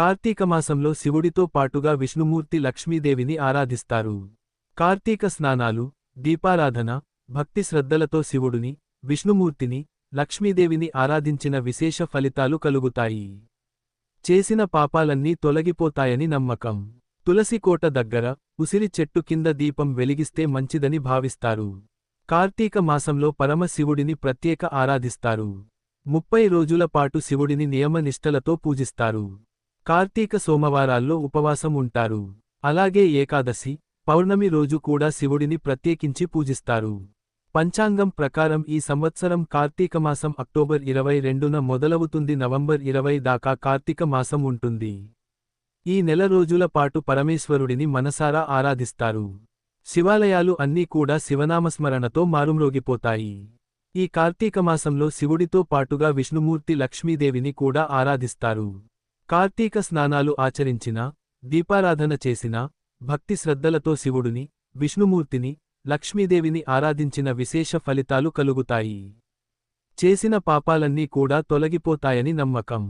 కార్తీక మాసంలో శివుడితో పాటుగా విష్ణుమూర్తి లక్ష్మీదేవిని ఆరాధిస్తారు. కార్తీక స్నానాలు దీపారాధన భక్తి శ్రద్ధలతో శివుడిని విష్ణుమూర్తిని లక్ష్మీదేవిని ఆరాధించిన విశేష ఫలితాలు కలుగుతాయి. చేసిన పాపాలన్నీ తొలగిపోతాయని నమ్మకం. తులసికోట దగ్గర ఉసిరి చెట్టు కింద దీపం వెలిగిస్తే మంచిదని భావిస్తారు. కార్తీక మాసంలో పరమశివుడిని ప్రత్యేక ఆరాధిస్తారు. ముప్పై రోజుల పాటు శివుడిని నియమనిష్టలతో పూజిస్తారు. కార్తీక సోమవారాల్లో ఉపవాసం ఉంటారు. అలాగే ఏకాదశి పౌర్ణమి రోజు కూడా శివుడిని ప్రత్యేకించి పూజిస్తారు. పంచాంగం ప్రకారం ఈ సంవత్సరం కార్తీక మాసం అక్టోబర్ ఇరవై రెండున మొదలవుతుంది. నవంబర్ ఇరవై దాకా కార్తీక మాసం ఉంటుంది. ఈ నెల రోజుల పాటు పరమేశ్వరుడిని మనసారా ఆరాధిస్తారు. శివాలయాలు అన్నీ కూడా శివనామస్మరణతో మారుమ్రోగిపోతాయి. ఈ కార్తీక మాసంలో శివుడితో పాటుగా విష్ణుమూర్తి లక్ష్మీదేవిని కూడా ఆరాధిస్తారు. కార్తీక స్నానాలు ఆచరించినా దీపారాధన చేసినా భక్తి శ్రద్ధలతో శివుడిని విష్ణుమూర్తిని లక్ష్మీదేవిని ఆరాధించిన విశేష ఫలితాలు కలుగుతాయి. చేసిన పాపాలన్నీ కూడా తొలగిపోతాయని నమ్మకం.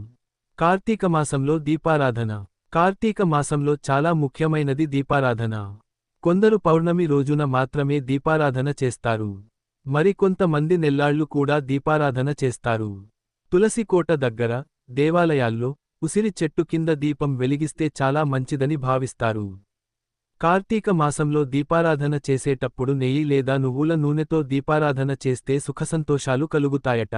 కార్తీక మాసంలో దీపారాధన. కార్తీక మాసంలో చాలా ముఖ్యమైనది దీపారాధన. కొందరు పౌర్ణమి రోజున మాత్రమే దీపారాధన చేస్తారు. మరికొంతమంది నెల్లాళ్ళు కూడా దీపారాధన చేస్తారు. తులసికోట దగ్గర దేవాలయాల్లో ఉసిరి చెట్టు కింద దీపం వెలిగిస్తే చాలా మంచిదని భావిస్తారు. కార్తీక మాసంలో దీపారాధన చేసేటప్పుడు నెయ్యి లేదా నువ్వుల నూనెతో దీపారాధన చేస్తే సుఖసంతోషాలు కలుగుతాయట.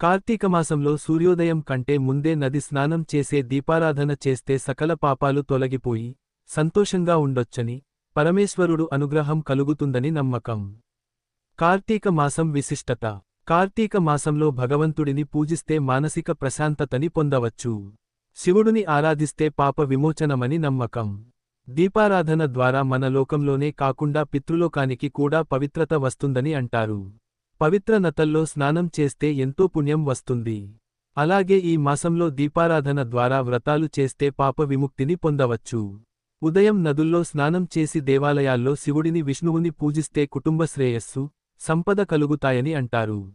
కార్తీక మాసంలో సూర్యోదయం కంటే ముందే నది స్నానం చేసే దీపారాధన చేస్తే సకల పాపాలు తొలగిపోయి సంతోషంగా ఉండొచ్చని పరమేశ్వరుడు అనుగ్రహం కలుగుతుందని నమ్మకం. కార్తీక మాసం విశిష్టత. కార్తీక మాసంలో భగవంతుడిని పూజిస్తే మానసిక ప్రశాంతతని పొందవచ్చు. శివుడిని ఆరాధిస్తే పాప విమోచనమని నమ్మకం. దీపారాధన ద్వారా మన లోకంలోనే కాకుండా పితృలోకానికి కూడా పవిత్రత వస్తుందని అంటారు. పవిత్ర నతల్లో స్నానం చేస్తే ఎంతో పుణ్యం వస్తుంది. అలాగే ఈ మాసంలో దీపారాధన ద్వారా వ్రతాలు చేస్తే పాప విముక్తిని పొందవచ్చు. ఉదయం నదుల్లో స్నానం చేసి దేవాలయాల్లో శివుడిని విష్ణువుని పూజిస్తే కుటుంబ శ్రేయస్సు సంపద కలుగుతాయని అంటారు.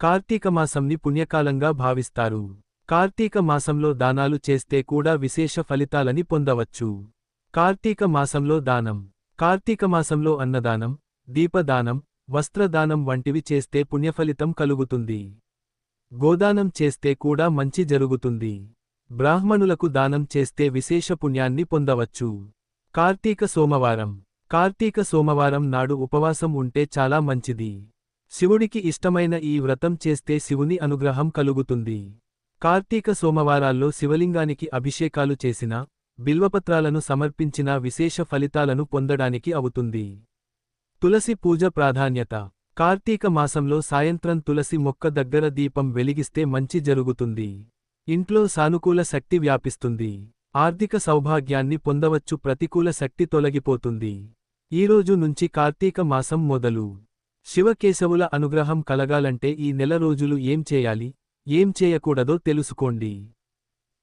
కార్తీక మాసంని పుణ్యకాలంగా భావిస్తారు. కార్తీక మాసంలో దానాలు చేస్తే కూడా విశేష ఫలితాలని పొందవచ్చు. కార్తీక మాసంలో దానం. కార్తీక మాసంలో అన్నదానం దీపదానం వస్త్రదానం వంటివి చేస్తే పుణ్యఫలితం కలుగుతుంది. గోదానం చేస్తే కూడా మంచి జరుగుతుంది. బ్రాహ్మణులకు దానం చేస్తే విశేష పుణ్యాన్ని పొందవచ్చు. కార్తీక సోమవారం. కార్తీక సోమవారం నాడు ఉపవాసం ఉంటే చాలా మంచిది. శివుడికి ఇష్టమైన ఈ వ్రతం చేస్తే శివుని అనుగ్రహం కలుగుతుంది. కార్తీక సోమవారాల్లో శివలింగానికి అభిషేకాలు చేసినా బిల్వపత్రాలను సమర్పించిన విశేష ఫలితాలను పొందడానికి అవుతుంది. తులసి పూజ ప్రాధాన్యత. కార్తీక మాసంలో సాయంత్రం తులసి మొక్క దగ్గర దీపం వెలిగిస్తే మంచి జరుగుతుంది. ఇంట్లో సానుకూల శక్తి వ్యాపిస్తుంది. ఆర్థిక సౌభాగ్యాన్ని పొందవచ్చు ప్రతికూల శక్తి తొలగిపోతుంది. ఈరోజు నుంచి కార్తీక మాసం మొదలు. శివకేశవుల అనుగ్రహం కలగాలంటే ఈ నెల రోజులు ఏం చేయాలి ఏం చేయకూడదో తెలుసుకోండి.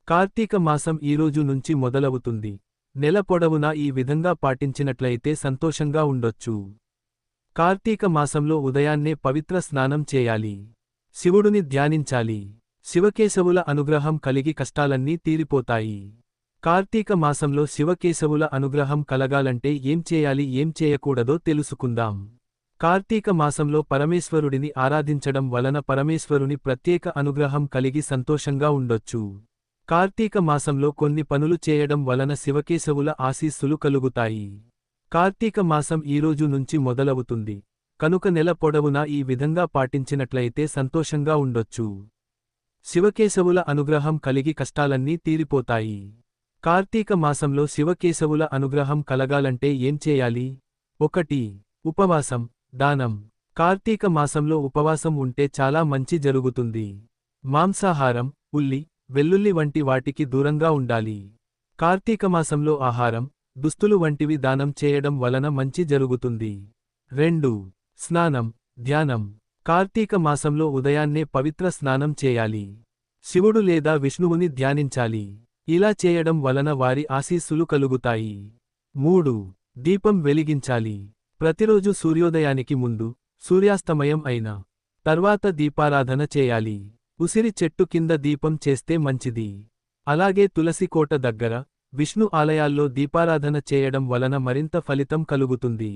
కార్తీక మాసం ఈరోజు నుంచి మొదలవుతుంది. నెల పొడవునా ఈ విధంగా పాటించినట్లయితే సంతోషంగా ఉండొచ్చు. కార్తీక మాసంలో ఉదయాన్నే పవిత్ర స్నానం చేయాలి. శివుడుని ధ్యానించాలి. శివకేశవుల అనుగ్రహం కలిగి కష్టాలన్నీ తీరిపోతాయి. కార్తీక మాసంలో శివకేశవుల అనుగ్రహం కలగాలంటే ఏం చేయాలి ఏం చేయకూడదో తెలుసుకుందాం. కార్తీక మాసంలో పరమేశ్వరుడిని ఆరాధించడం వలన పరమేశ్వరుని ప్రత్యేక అనుగ్రహం కలిగి సంతోషంగా ఉండొచ్చు. కార్తీక మాసంలో కొన్ని పనులు చేయడం వలన శివకేశవుల ఆశీస్సులు కలుగుతాయి. కార్తీక మాసం ఈరోజు నుంచి మొదలవుతుంది. కనుక నెల పొడవునా ఈ విధంగా పాటించినట్లయితే సంతోషంగా ఉండొచ్చు. శివకేశవుల అనుగ్రహం కలిగి కష్టాలన్నీ తీరిపోతాయి. కార్తీక మాసంలో శివకేశవుల అనుగ్రహం కలగాలంటే ఏం చేయాలి? ఒకటి ఉపవాసం దానం. కార్తీక మాసంలో ఉపవాసం ఉంటే చాలా మంచి జరుగుతుంది. మాంసాహారం ఉల్లి వెల్లుల్లి వంటి వాటికి దూరంగా ఉండాలి. కార్తీక మాసంలో ఆహారం దుస్తులు వంటివి దానం చేయడం వలన మంచి జరుగుతుంది. రెండు స్నానం ధ్యానం. కార్తీక మాసంలో ఉదయాన్నే పవిత్ర స్నానం చేయాలి. శివుడు లేదా విష్ణువుని ధ్యానించాలి. ఇలా చేయడం వలన వారి ఆశీస్సులు కలుగుతాయి. మూడు దీపం వెలిగించాలి. ప్రతిరోజు సూర్యోదయానికి ముందు సూర్యాస్తమయం అయిన తర్వాత దీపారాధన చేయాలి. ఉసిరి చెట్టు కింద దీపం చేస్తే మంచిది. అలాగే తులసికోట దగ్గర విష్ణు ఆలయాల్లో దీపారాధన చేయడం వలన మరింత ఫలితం కలుగుతుంది.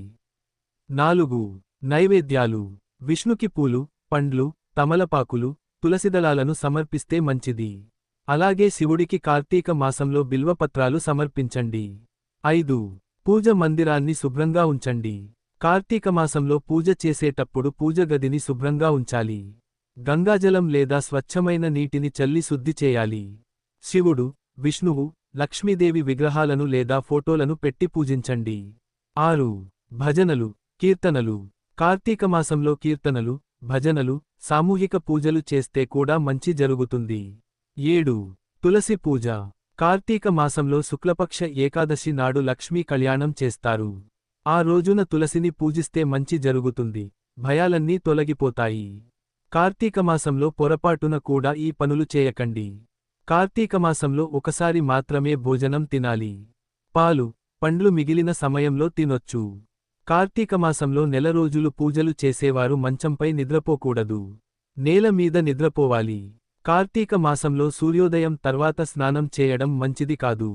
నాలుగు నైవేద్యాలు. విష్ణుకి పూలు పండ్లు తమలపాకులు తులసిదళాలను సమర్పిస్తే మంచిది. అలాగే శివుడికి కార్తీక మాసంలో బిల్వపత్రాలు సమర్పించండి. ఐదు. పూజ మందిరాన్ని శుభ్రంగా ఉంచండి. కార్తీక మాసంలో పూజ చేసేటప్పుడు పూజ గదిని శుభ్రంగా ఉంచాలి. గంగాజలం లేదా స్వచ్ఛమైన నీటిని చల్లి శుద్ధి చేయాలి. శివుడు విష్ణువు లక్ష్మీదేవి విగ్రహాలను లేదా ఫోటోలను పెట్టి పూజించండి. ఆరు. భజనలు కీర్తనలు. కార్తీక మాసంలో కీర్తనలు భజనలు సామూహిక పూజలు చేస్తే కూడా మంచి జరుగుతుంది. ఏడు. తులసి పూజ. కార్తీక మాసంలో శుక్లపక్ష ఏకాదశి నాడు లక్ష్మీ కళ్యాణం చేస్తారు. ఆ రోజున తులసిని పూజిస్తే మంచి జరుగుతుంది. భయాలన్నీ తొలగిపోతాయి. కార్తీకమాసంలో పొరపాటున కూడా ఈ పనులు చేయకండి. కార్తీకమాసంలో ఒకసారి మాత్రమే భోజనం తినాలి. పాలు పండ్లు మిగిలిన సమయంలో తినొచ్చు. కార్తీకమాసంలో నెల రోజులు పూజలు చేసేవారు మంచంపై నిద్రపోకూడదు. నేల మీద నిద్రపోవాలి. కార్తీక మాసంలో సూర్యోదయం తర్వాత స్నానం చేయడం మంచిది కాదు.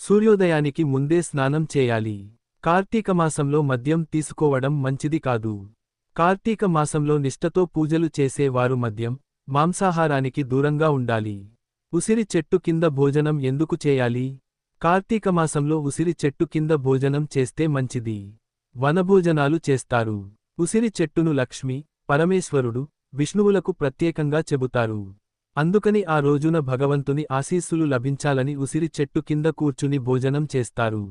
సూర్యోదయానికి ముందే స్నానం చేయాలి. కార్తీక మాసంలో మద్యం తీసుకోవడం మంచిది కాదు. కార్తీక మాసంలో నిష్టతో పూజలు చేసే వారు మద్యం మాంసాహారానికి దూరంగా ఉండాలి. ఉసిరి చెట్టు కింద భోజనం ఎందుకు చేయాలి? కార్తీక మాసంలో ఉసిరి చెట్టు కింద భోజనం చేస్తే మంచిది. వనభోజనాలు చేస్తారు. ఉసిరి చెట్టును లక్ష్మి పరమేశ్వరుడు విష్ణువులకు ప్రత్యేకంగా చెబుతారు. అందుకని ఆ రోజున భగవంతుని ఆశీస్సులు లభించాలని ఉసిరి చెట్టు కింద కూర్చుని భోజనం చేస్తారు.